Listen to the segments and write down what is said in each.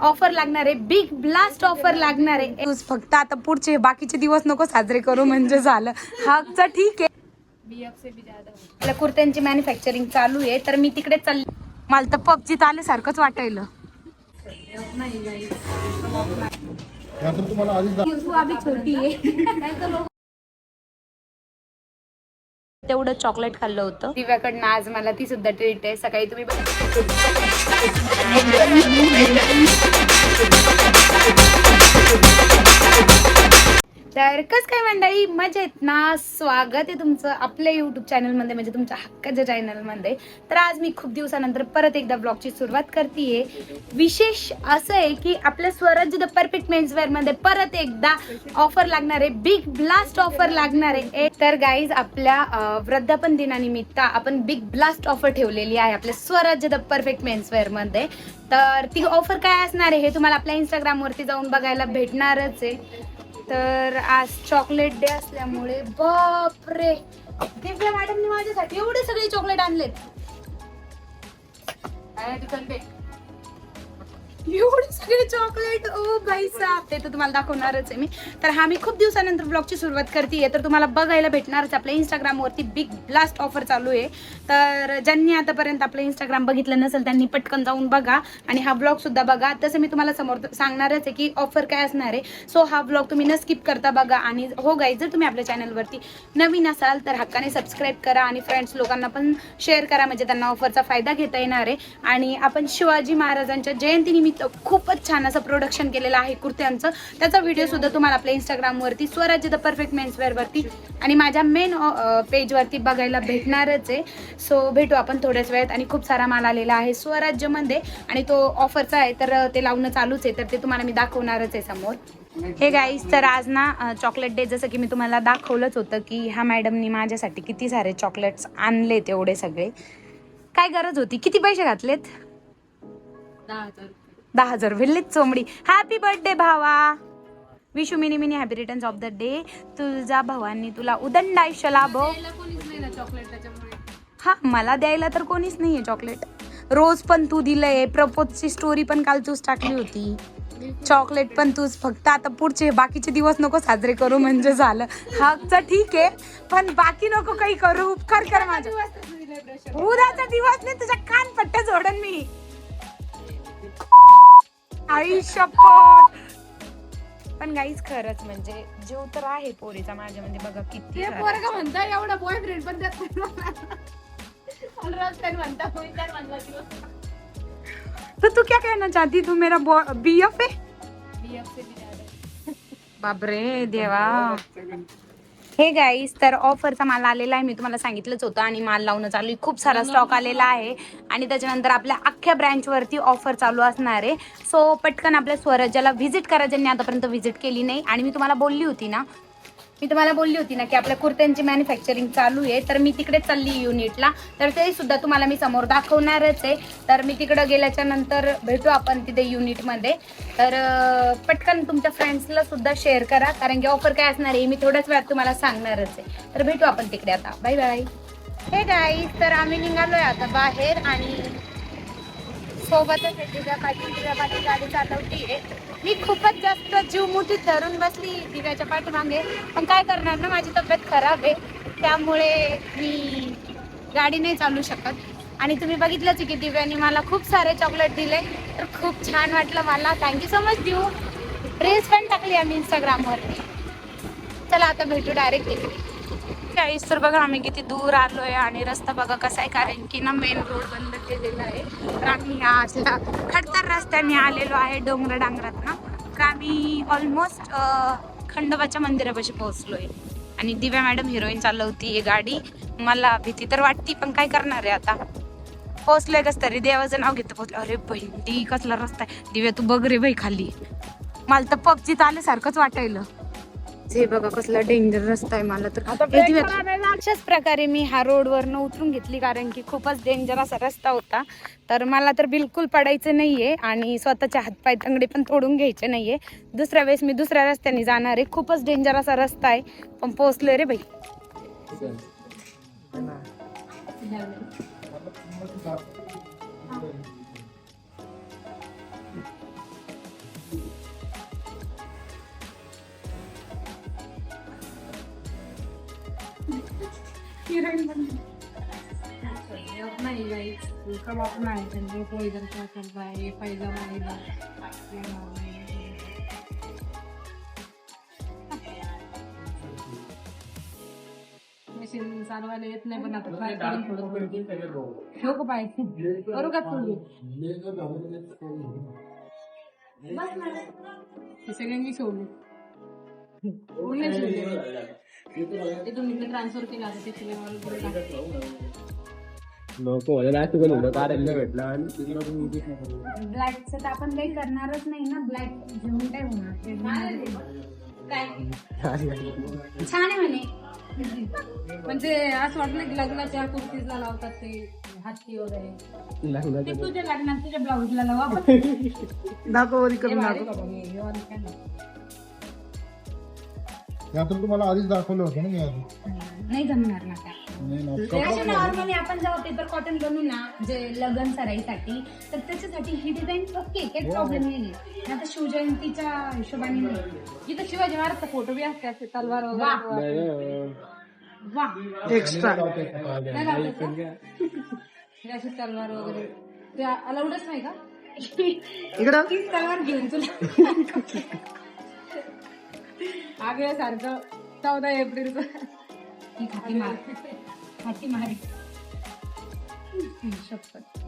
Offer लागणार आहे big blast offer लागणार. आहे फक्त आता पुढचे बाकीचे दिवस नको साजरे करू म्हणजे झालं. हाचा ठीक आहे. आपल्या कुर्त्यांची मॅन्युफॅक्चरिंग चालू आहे तर मी तिकडे चालली. मला तर पबजीत आल्यासारखंच वाटायलं. यातून तुम्हाला आधीच छोटी आहे. तेवढं चॉकलेट खाल्लं होतं. दिव्याकडनं आज मला ती सुद्धा ट्रीट आहे. सकाळी तुम्ही तर कस काय मंडळी? मजेत ना? स्वागत आहे तुमचं आपल्या युट्यूब चॅनलमध्ये म्हणजे तुमच्या हक्काच्या चॅनलमध्ये तर आज मी खूप दिवसानंतर परत एकदा ब्लॉगची सुरुवात करते विशेष असं आहे की आपल्या स्वराज्य द परफेक्ट मेन्सवेअरमध्ये परत एकदा ऑफर लागणार आहे. बिग ब्लास्ट ऑफर लागणार आहे. तर गाईज आपल्या वृद्धापन दिनानिमित्त आपण बिग ब्लास्ट ऑफर ठेवलेली आहे आपल्या स्वराज्य द परफेक्ट मेन्सवेअरमध्ये तर ती ऑफर काय असणार आहे हे तुम्हाला आपल्या इंस्टाग्रामवरती जाऊन बघायला भेटणारच आहे. तर आज चॉकलेट डे असल्यामुळे बापरे. दिव्या मॅडमने माझ्यासाठी. एवढे सगळे चॉकलेट आणलेत. काय दुकान पे? एवढे सगळे चॉकलेट ओ oh, भाई साहब ते तर तुम्हाला दाखवणारच आहे मी. तर हा मी खूप दिवसानंतर ब्लॉगची सुरुवात करते तर तुम्हाला बघायला भेटणारच आपल्या इंस्टाग्रामवरती बिग ब्लास्ट ऑफर चालू आहे. तर ज्यांनी आतापर्यंत आपलं इंस्टाग्राम बघितलं नसेल त्यांनी पटकन जाऊन बघा आणि हा ब्लॉग सुद्धा बघा. तसं मी तुम्हाला समोर सांगणारच आहे की ऑफर काय असणार आहे. सो हा ब्लॉग तुम्ही न स्किप करता बघा आणि हो गाई जर तुम्ही आपल्या चॅनलवरती नवीन असाल तर हक्काने सबस्क्राईब करा आणि फ्रेंड्स लोकांना पण शेअर करा. म्हणजे त्यांना ऑफरचा फायदा घेता येणार आहे. आणि आपण शिवाजी महाराजांच्या जयंतीनिमित्त खूपच छान असं प्रोडक्शन केलेलं आहे कुर्त्यांचं. त्याचा व्हिडिओ सुद्धा तुम्हाला आपल्या इंस्टाग्रामवरती स्वराज्य द परफेक्ट मेन्सवेअरवरती आणि माझ्या मेन पेजवरती बघायला भेटणारच आहे. सो भेटू आपण थोड्याच वेळात. आणि खूप सारा माल आलेला आहे स्वराज्यमध्ये. आणि तो ऑफरचा आहे तर ते लावणं चालूच आहे. तर ते तुम्हाला मी दाखवणारच आहे समोर. हे गाईज तर आज ना चॉकलेट डे जसं की मी तुम्हाला दाखवलंच होतं की ह्या मॅडमनी माझ्यासाठी किती सारे चॉकलेट्स आणले तेवढे सगळे. काय गरज होती? किती पैसे घातलेत? दहा हजार भेटलेत चोमडी. हॅपी बर्थडे भावा. Vishu Mini Mini happy returns of the day तुझ्या भावांनी तुला उदंड आयुष्य लाभो. हा मला द्यायला तर कोणीच नाहीये चॉकलेट रोज पण तू दिलंय प्रपोजची स्टोरी पण काल तूच टाकली होती. चॉकलेट पण तूच फक्त आता पुढचे बाकीचे दिवस नको साजरे करू म्हणजे झालं. हाचा ठीक आहे पण बाकी नको काही करू उपकार कर माझ्या. उद्याचा दिवस नाही तुझ्या कान पट्ट्या जोडन मी. आई शपथ. पण गाईच खरंच म्हणजे जीव तर आहे पोरीचा माझ्या म्हणजे बघा किती ते सारा. पोरगा म्हणता एवढा बॉयफ्रेंड पण देत नाही म्हणता म्हणला की तो तू क्या कहना चाहती? तू मेरा बी एफ है BF से भी ज्यादा है. बापरे देवा. हे गाईस तर ऑफरचा माल आलेला आहे. मी तुम्हाला सांगितलंच होतं आणि माल लावणं चालू आहे. खूप सारा स्टॉक आलेला आहे. आणि त्याच्यानंतर आपल्या अख्ख्या ब्रँचवरती ऑफर चालू असणार आहे. सो पटकन आपल्या स्वराज्याला व्हिजिट करा ज्यांनी आतापर्यंत व्हिजिट केली नाही. आणि मी तुम्हाला बोलली होती ना मी तुम्हाला बोलली होती ना की आपल्या कुर्त्यांची मॅन्युफॅक्चरिंग चालू आहे तर मी तिकडे चालली युनिटला तर ते सुद्धा तुम्हाला मी समोर दाखवणारच आहे. तर मी तिकडं गेल्याच्यानंतर भेटू आपण तिथे युनिटमध्ये तर पटकन तुमच्या फ्रेंड्सला सुद्धा शेअर करा कारण की ऑफर काय असणार आहे मी थोड्याच वेळात तुम्हाला सांगणारच आहे. तर भेटू आपण तिकडे आता. बाय बाय हे गाईज तर आम्ही निघालोय आता बाहेर आणि सोबतच आहे तिच्या पाठी तिच्या पाठी गाडी चालवती आहे मी खूपच जास्त मुठीत धरून बसली दिव्याच्या पाठीमागे. पण काय करणार ना माझी तब्येत खराब आहे. त्यामुळे मी गाडी नाही चालू शकत. आणि तुम्ही बघितलंच की दिव्याने मला खूप सारे चॉकलेट दिले. तर खूप छान वाटलं मला. थँक्यू सो मच देऊ. ड्रेस पण टाकली आम्ही इंस्टाग्रामवरती चला आता भेटू डायरेक्ट तिकडे. गाईस तर बघा आम्ही किती दूर आलोय आणि रस्ता बघा कसा आहे. कारण की ना मेन रोड बंद केलेला आहे. तर आम्ही ह्या अशा खडतर रस्त्याने आलेलो आहे डोंगर डांगरात ना. का आम्ही ऑलमोस्ट खंडोबाच्या मंदिरापाशी पोहोचलोय. आणि दिव्या मॅडम हिरोईन चालवती ही गाडी. मला भीती तर वाटती पण काय करणार आहे आता? पोहोचलोय कस तरी देवाचं नाव घेतं पोहोचलो अरे बहिणी कसला रस्ता आहे. दिव्या तू बघ रे बाई खाली. मला तर पबजीत आल्यासारखंच वाटायलं. हे बघा कसला डेंजर रस्ता आहे मला तर. हे अशाच प्रकारे मी ह्या रोडवरनं उतरून घेतली कारण की खूपच डेंजर असा रस्ता होता. तर मला तर बिलकुल पडायचं नाहीये आणि स्वतःचे हातपाय तंगडे पण तोडून घ्यायचे नाहीये. दुसऱ्या वेळेस मी दुसऱ्या रस्त्याने जाणार आहे. खूपच डेंजर असा रस्ता आहे. पण पोहोचलोय रे बाई. हिरोईन नहीं। मशीन चालवायला येत नाही पण आता try करून थोडं थोडं. ठेवू का पाय करू का तू हे सगळे मी सोडले पूर्ण सोडले नको मला असं पण होतं कारण भेटला नाही. ब्लॅकचं तर आपण काही करणारच नाही ना. ब्लॅक घेऊन काय होणार? काय? छान आहे म्हणे. म्हणजे असं वाटलं की लग्नाच्या कुर्तीला लावतात ते हाती वगैरे. ते तुझ्या लग्नात तुझ्या ब्लाऊजला लावू. आपण दाखवरी हे यातून तुम्हाला आधीच दाखवलं होतं ना मी आधी. नाही जमणार ना नाही असे नॉर्मली आपण जेव्हा पेपर कॉटन बनवू ना जे लगन सराईसाठी तर त्याच्यासाठी ही डिझाईन ओके काही प्रॉब्लेम नाही आहे. आता शिवजयंतीच्या हिशोबाने नाही. इथं शिवाजी महाराजचा फोटो बी असते असे तलवार वगैरे वा एक्स्ट्रा नाही लावतात का? हे अशी तलवार वगैरे. ते अलाउडच नाही का? इकडं? तीच तलवार घेऊन तुला. आगळ्या सारखं चौदा एप्रिलचं. ही खाती मार. खाती मार. शपथ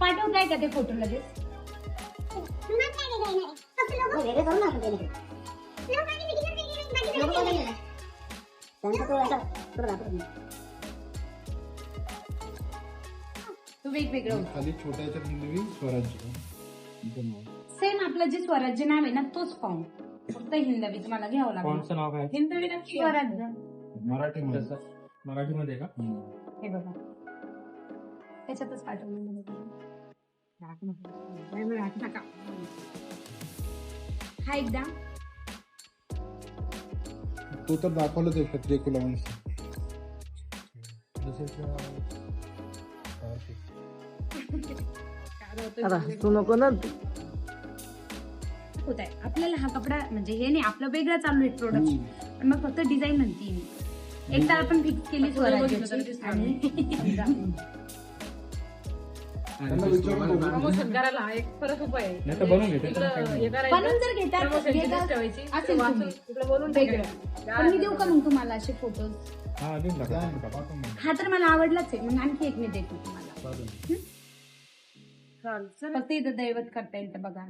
पाठवू काय का ते फोटो लगेच? तू वेगवेगळं होतं. खाली छोट्या याच्यात हिंदवी स्वराज्य. इथं नाव. सेम आपलं जे स्वराज्य नाव आहे ना तोच फॉर्म फक्त हिंदवी तुम्हाला घ्यावं लागेल. नाव काय? हिंदवी नक्की स्वराज्य मराठीमध्ये. मराठीमध्ये का? हे बघा. त्याच्यातच तुम्ही. हा एकदा. तो तर दाखवलंच आहे क्षत्रिय कुलवंश तू नको ना. होत आहे. आपल्याला हा कपडा म्हणजे हे नाही आपलं वेगळं चालू आहे प्रोडक्ट पण मग फक्त डिझाईन म्हणते मी. एक तर आपण फिक्स केली स्वराज्याची आणि त्यांना विचारून बघू. प्रमोशन करायला हा एक परत उपाय आहे. नाही तर बनवून घेते. इकडं हे करायचं बनवून जर घेतात प्रमोशनची घेतात. list ठेवायची असेल वाचून. तुम्ही. इकडं बोलून ठेवायचं. पण मी देऊ का मग तुम्हाला असे फोटोज हा देऊन टाका. द्या ना, पाठवून द्या. हा तर मला आवडलाच आहे. मग आणखी एक मी देते तुम्हाला. चालेल. फक्त इथं दैवत करता येईल तर बघा.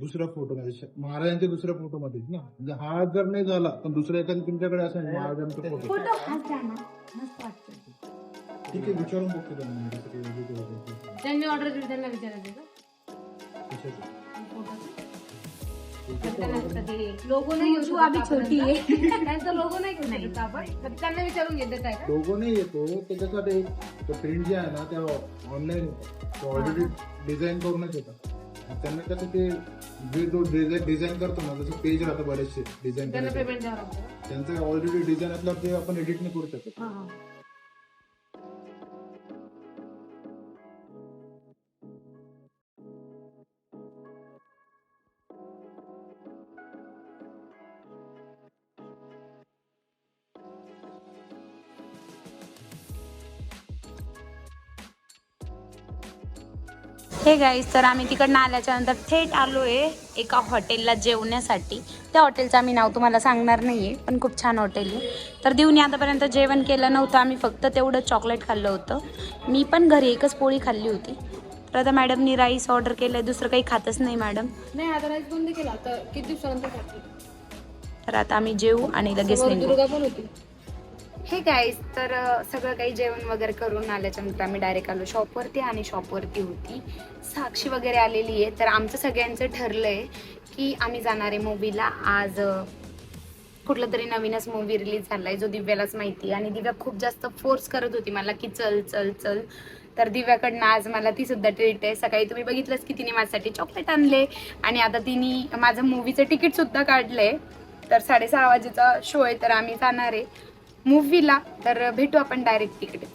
दुसऱ्या फोटो मध्ये महाराजांच्या दुसऱ्या फोटो मध्ये ना. म्हणजे हा जर नाही झाला पण दुसऱ्या एखादी तुमच्याकडे असेल महाराजांचा फोटो. मस्त वाटतं ठीक आहे विचारून बघतो त्यांना काय ऑर्डर दिली त्यांना विचारायचं का कशाचं? लोगो नाही तू अभी छोटी आहे. त्यांचा लोगो नाही घेऊ शकत आपण. तर त्यांना विचारून घेत देताय का? लोगो नाही येतो त्याच्यासाठी प्रिंट जे आहे ना त्या ऑनलाईन ऑलरेडी डिझाईन करूनच येतात. आणि त्यांना कसं ते जे जो डिझाईन करतो ना जसं पेज राहतं बरेचसे डिझाईन त्यांना करायचे. पेमेंट द्यावं लागतं त्यांचं ऑलरेडी डिझाईन असल्यावर ते आपण एडिट नाही करू शकत. हा, हा. हे गाईज तर आम्ही तिकडनं आल्याच्यानंतर थेट आलो आहे एका हॉटेलला जेवण्यासाठी. त्या हॉटेलचं आम्ही नाव तुम्हाला सांगणार नाही आहे पण खूप छान हॉटेल आहे. तर देऊन आतापर्यंत जेवण केलं नव्हतं आम्ही फक्त तेवढं चॉकलेट खाल्लं होतं. मी पण घरी एकच पोळी खाल्ली होती. तर आता मॅडमनी राईस ऑर्डर केलं आहे दुसरं काही खातच नाही मॅडम नाही आता राईस बंद केला आता किती दिवसानंतर खाते? तर आता आम्ही जेवू आणि लगेच दुर्गा पण होती. हे गाईज तर सगळं काही जेवण वगैरे करून आल्याच्यानंतर आम्ही डायरेक्ट आलो शॉपवरती आणि शॉपवरती होती. साक्षी वगैरे आलेली आहे. तर आमचं सगळ्यांचं ठरलं आहे की आम्ही जाणार आहे मूवीला आज कुठला तरी नवीनच मूवी रिलीज झाला आहे जो दिव्यालाच माहिती आहे. आणि दिव्या खूप जास्त फोर्स करत होती मला की चल चल चल. तर दिव्याकडनं आज मला ती सुद्धा ट्रीट आहे. सकाळी तुम्ही बघितलंच की तिने माझ्यासाठी चॉकलेट आणले. आणि आता तिने माझं मूवीचं तिकीट सुद्धा काढलंय. तर साडेसहा वाजेचा शो आहे तर आम्ही जाणार आहे. मूवीला तर भेटू आपण डायरेक्ट तिकडेच.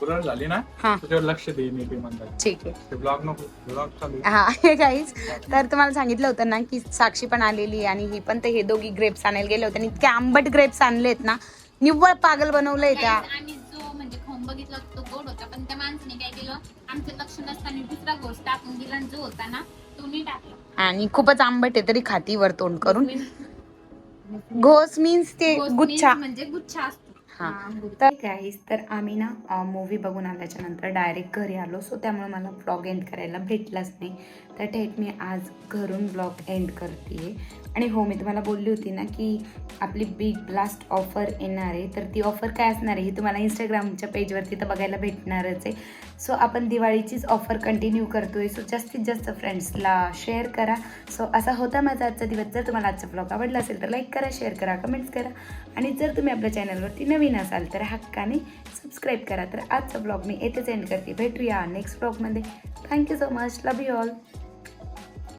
पूर्ण झाली ना? हा. त्याच्यावर लक्ष दे मी ते म्हणतात ठीक आहे. ते ब्लॉग नको ब्लॉग चालू आहे. हा हे गाईज तर तुम्हाला सांगितलं होतं ना की साक्षी पण आलेली आणि ही पण ते हे दोघी ग्रेप्स आणायला गेले होते आणि इतके आंबट ग्रेप्स आणलेत ना निव्वळ पागल बनवलंय त्या. आम्ही जो म्हणजे खाऊन बघितला तो गोड होता पण त्या माणसाने काय केलं आमचं लक्ष नसताना दुसरा गोष्ट टाकून दिला आणि जो होता ना तो नाही टाकला. आणि खूपच आंबट आहे तरी खाती वर तोंड करून. घोस मीन्स ते गुच्छा. म्हणजे गुच्छा असतो. हां. हा, तर तर आम्ही ना मूवी बघून आल्याच्यानंतर डायरेक्ट घरी आलो. सो त्यामुळे मला ब्लॉग एंड करायला भेटलाच नाही. तर थेट मी आज घरून ब्लॉग एंड करते आणि हो मी तुम्हाला बोलली होती ना की आपली बिग ब्लास्ट ऑफर येणार आहे. तर ती ऑफर काय असणार आहे? ही तुम्हाला इंस्टाग्रामच्या पेजवरती तर बघायला भेटणारच आहे. सो आपण दिवाळीचीच ऑफर कंटिन्यू करतोय. सो जास्तीत जास्त फ्रेंड्सला शेअर करा. सो असा होता माझा आजचा दिवस. जर तुम्हाला आजचा ब्लॉग आवडला असेल तर लाईक करा शेअर करा कमेंट्स करा. आणि जर तुम्ही आपल्या चॅनलवरती नवीन असाल तर हक्काने सबस्क्राईब करा. तर आजचा ब्लॉग मी येथेच एंड करते. भेटूया नेक्स्ट ब्लॉगमध्ये thank you so much love you all